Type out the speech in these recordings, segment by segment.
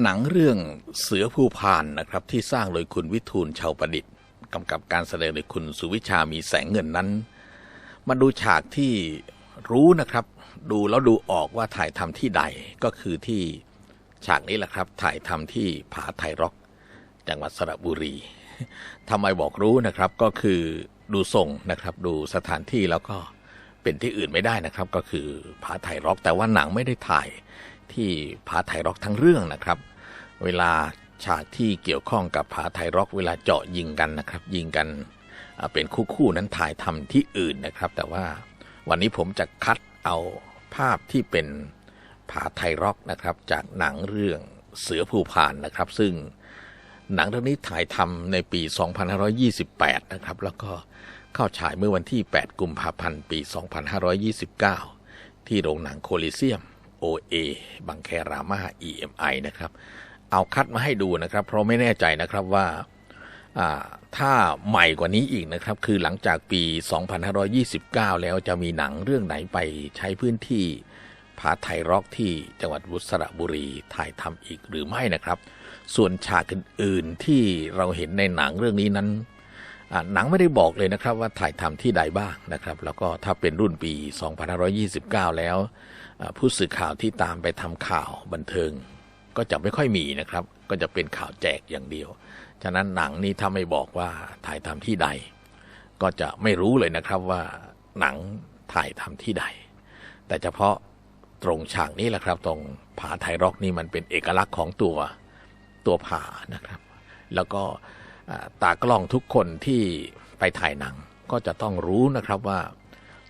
หนังเรื่องเสือผู้พานนะครับที่สร้างโดยคุณวิทูลชาวประดิษฐ์กำกับการแสดงโดยคุณสุวิชามีแสงเงินนั้น มาดูฉากที่รู้นะครับ ดูแล้วดูออกว่าถ่ายทำที่ใดก็คือที่ฉากนี้แหละครับ ถ่ายทำที่ผาไทยร็อก จังหวัดสระบุรีทำไมบอกรู้นะครับก็คือดูทรงนะครับ ดูสถานที่แล้วก็เป็นที่อื่นไม่ได้นะครับ ก็คือผาไทยร็อก แต่ว่าหนังไม่ได้ถ่าย ที่ผาไทยร็อกทั้งเรื่องนะครับ เวลาฉากที่เกี่ยวข้องกับผาไทยร็อกเวลาเจาะยิงกันนะครับ ยิงกันเป็นคู่ๆนั้นถ่ายทำที่อื่นนะครับ แต่ว่าวันนี้ผมจะคัดเอาภาพที่เป็นผาไทยร็อกนะครับ จากหนังเรื่องเสือภูพานนะครับ ซึ่งหนังเรื่องนี้ถ่ายทำในปี 2528 นะครับ แล้วก็เข้าฉายเมื่อวันที่ 8 กุมภาพันธ์ ปี 2529 ที่โรงหนังโคลิเซียม OA บางแครามา EMI นะครับ เอาคัดมาให้ดูนะครับ เพราะไม่แน่ใจนะครับว่าถ้าใหม่กว่านี้อีกนะครับ คือหลังจากปี 2529 แล้วจะมีหนังเรื่องไหนไปใช้พื้นที่ผาไทยร็อกที่จังหวัดบุสระบุรีถ่ายทำอีกหรือไม่นะครับ ส่วนฉากอื่นๆที่เราเห็นในหนังเรื่องนี้นั้น หนังไม่ได้บอกเลยนะครับว่าถ่ายทำที่ใดบ้างนะครับ แล้วก็ถ้าเป็นรุ่นปี 2529 แล้วอ่าผู้สื่อข่าวที่ตามไปทำข่าวบันเทิง ก็จะไม่ค่อยมีนะครับ ก็จะเป็นข่าวแจกอย่างเดียว ฉะนั้นหนังนี้ถ้าไม่บอกว่าถ่ายทำที่ใด ก็จะไม่รู้เลยนะครับว่าหนังถ่ายทำที่ใด แต่เฉพาะตรงฉากนี้แหละครับ ตรงผาไทยร็อกนี่มันเป็นเอกลักษณ์ของตัวตัวผานะครับ แล้วก็ ตากล้องทุกคนที่ไปถ่ายหนังก็จะต้องรู้นะครับว่า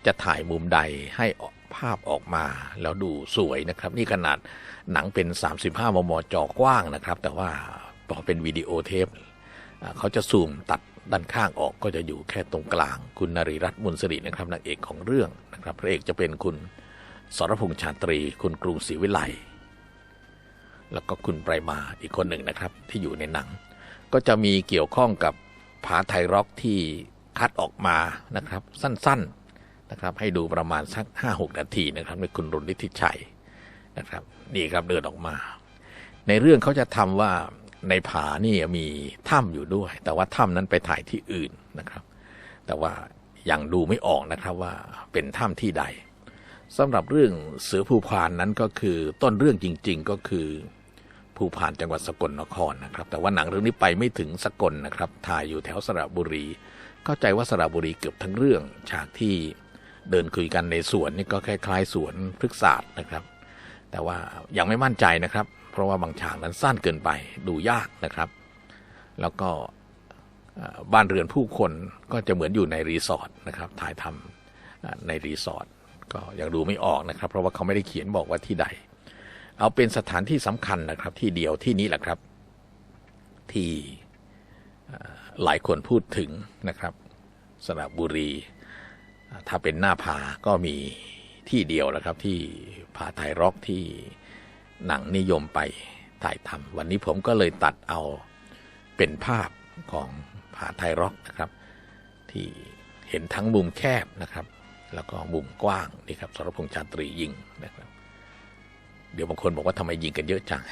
จะถ่ายมุมใดให้ภาพออกมาแล้วดูสวยนะครับ นี่ขนาดหนังเป็น 35 มมจอกว้างนะครับ แต่ว่าพอเป็นวิดีโอเทปเขาจะซูมตัดด้านข้างออกก็จะอยู่แค่ตรงกลาง คุณนรีรัตน์มุนสรินะครับนางเอกของเรื่องนะครับพระเอกจะเป็นคุณสรพงษ์ชาตรี คุณกรุงศรีวิไลแล้วก็คุณไพรมาอีกคนหนึ่งนะครับ ที่อยู่ในหนัง ก็จะมีเกี่ยวข้องกับผาไทยร็อกที่คัดออกมานะครับ สั้นๆนะครับ ให้ดูประมาณสักห้าหกนาทีนะครับในคุณรุนลิทธิชัยนะครับนี่ครับเดินออกมา ในเรื่องเขาจะทำว่าในผานี่มีถ้ำอยู่ด้วย แต่ว่าถ้ำนั้นไปถ่ายที่อื่นนะครับ แต่ว่ายังดูไม่ออกนะครับว่าเป็นถ้ำที่ใดสำหรับเรื่องเสือภูพานนั้นก็คือต้นเรื่องจริง ๆ ก็คือ ภูพานจังหวัดสกลนครนะครับ แต่ว่าหนังเรื่องนี้ไปไม่ถึงสกลนะครับ ถ่ายอยู่แถวสระบุรี เข้าใจว่าสระบุรีเกือบทั้งเรื่อง ฉากที่เดินคุยกันในสวนนี่ก็คล้ายๆสวนพฤกษศาสตร์นะครับ แต่ว่ายังไม่มั่นใจนะครับ เพราะว่าบางฉากนั้นสั้นเกินไปดูยากนะครับ แล้วก็บ้านเรือนผู้คนก็จะเหมือนอยู่ในรีสอร์ทนะครับ ถ่ายทำในรีสอร์ทก็ยังดูไม่ออกนะครับ เพราะว่าเขาไม่ได้เขียนบอกว่าที่ใด เอาเป็นสถานที่สำคัญนะครับ ที่เดียวที่นี้แหละครับ ที่หลายคนพูดถึงนะครับสระบุรี ถ้าเป็นหน้าผาก็มีที่เดียวแหล้วครับ ที่ผาไทยร็อกที่หนังนิยมไปถ่ายทำวันนี้ผมก็เลยตัดเอาเป็นภาพของผาไทยร็อกนะครับ ที่เห็นทั้งมุมแคบนะครับ แล้วก็มุมกว้างนี่ครับสรพงษ์ชาตรียิงนะครับ เดี๋ยวบางคนบอกว่าทำไมยิงกันเยอะจัง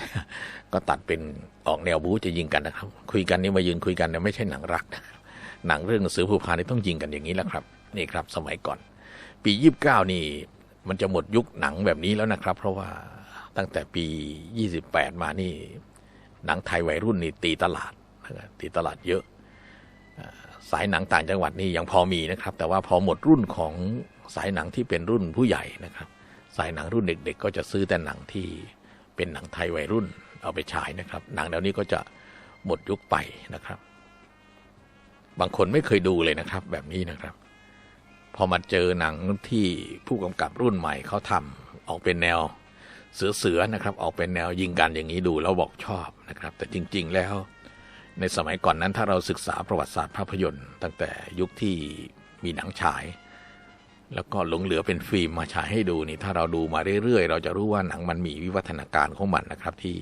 ก็ตัดเป็นออกแนวบู๊จะยิงกันนะครับ คุยกันนี่มายืนคุยกันเนี่ยไม่ใช่หนังรักนะหนังเรื่องสือภูพานนี่ต้องยิงกันอย่างนี้แหละครับ นี่ครับสมัยก่อน ปียี่บเก้านี่มันจะหมดยุคหนังแบบนี้แล้วนะครับ เพราะว่าตั้งแต่ปี28มานี่หนังไทยวัยรุ่นนี่ตีตลาดตีตลาดเยอะ สายหนังต่างจังหวัดนี่ยังพอมีนะครับ แต่ว่าพอหมดรุ่นของสายหนังที่เป็นรุ่นผู้ใหญ่นะครับ สายหนังรุ่นเด็กๆ ก็จะซื้อแต่หนังที่เป็นหนังไทยวัยรุ่นเอาไปฉายนะครับ หนังแนวนี้ก็จะหมดยุคไปนะครับ บางคนไม่เคยดูเลยนะครับ แบบนี้นะครับ พอมาเจอหนังที่ผู้กำกับรุ่นใหม่เขาทำออกเป็นแนวเสือๆนะครับ ออกเป็นแนวยิงกันอย่างนี้ดูแล้วบอกชอบนะครับ แต่จริง ๆ แล้ว ในสมัยก่อนนั้นถ้าเราศึกษาประวัติศาสตร์ภาพยนตร์ ตั้งแต่ยุคที่มีหนังฉาย แล้วก็หลงเหลือเป็นฟิล์มมาฉายให้ดูนี่ถ้าเราดูมาเรื่อยๆ เราจะรู้ว่าหนังมันมีวิวัฒนาการของมันนะครับ ที่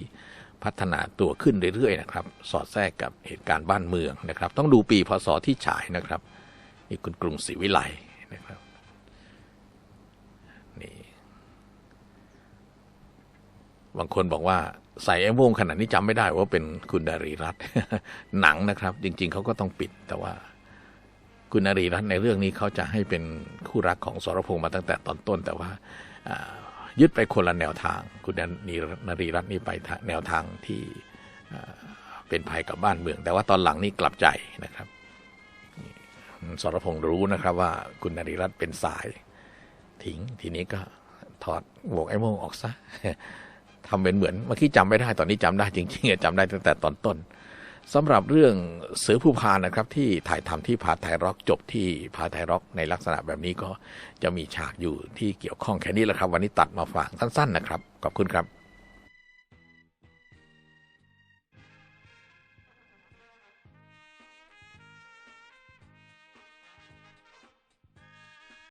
พัฒนาตัวขึ้นเรื่อยๆนะครับ สอดแทรกกับเหตุการณ์บ้านเมืองนะครับ ต้องดูปีพศที่ฉายนะครับนี่คุณกรุงศรีวิไลนะครับนี่บางคนบอกว่าใส่ไอ้โม่งขนาดนี้จำไม่ได้ว่าเป็นคุณนารีรัตน์หนังนะครับ จริง ๆเขาก็ต้องปิดแต่ว่า คุณนรีรัตน์ในเรื่องนี้เขาจะให้เป็นคู่รักของสรพงษ์มาตั้งแต่ตอนต้น แต่ว่ายึดไปคนละแนวทาง คุณนรีรัตน์นี่ไปแนวทางที่เป็นภัยกับบ้านเมือง แต่ว่าตอนหลังนี่กลับใจนะครับสรพงษ์รู้นะครับว่าคุณนรีรัตน์เป็นสายทิ้งทีนี้ก็ถอดหมวกไอ้โม่งออกซะทำเป็นเหมือนเมื่อกี้จำไม่ได้ตอนนี้จำได้จริงๆจำได้ตั้งแต่ตอนต้น สำหรับเรื่องเสือผู้พานนะครับ ที่ถ่ายทำที่พาไทยร็อกจบที่พาไทยร็อกในลักษณะแบบนี้ก็จะมีฉากอยู่ที่เกี่ยวข้องแค่นี้แหละครับ วันนี้ตัดมาฝากสั้น ๆ นะครับขอบคุณครับ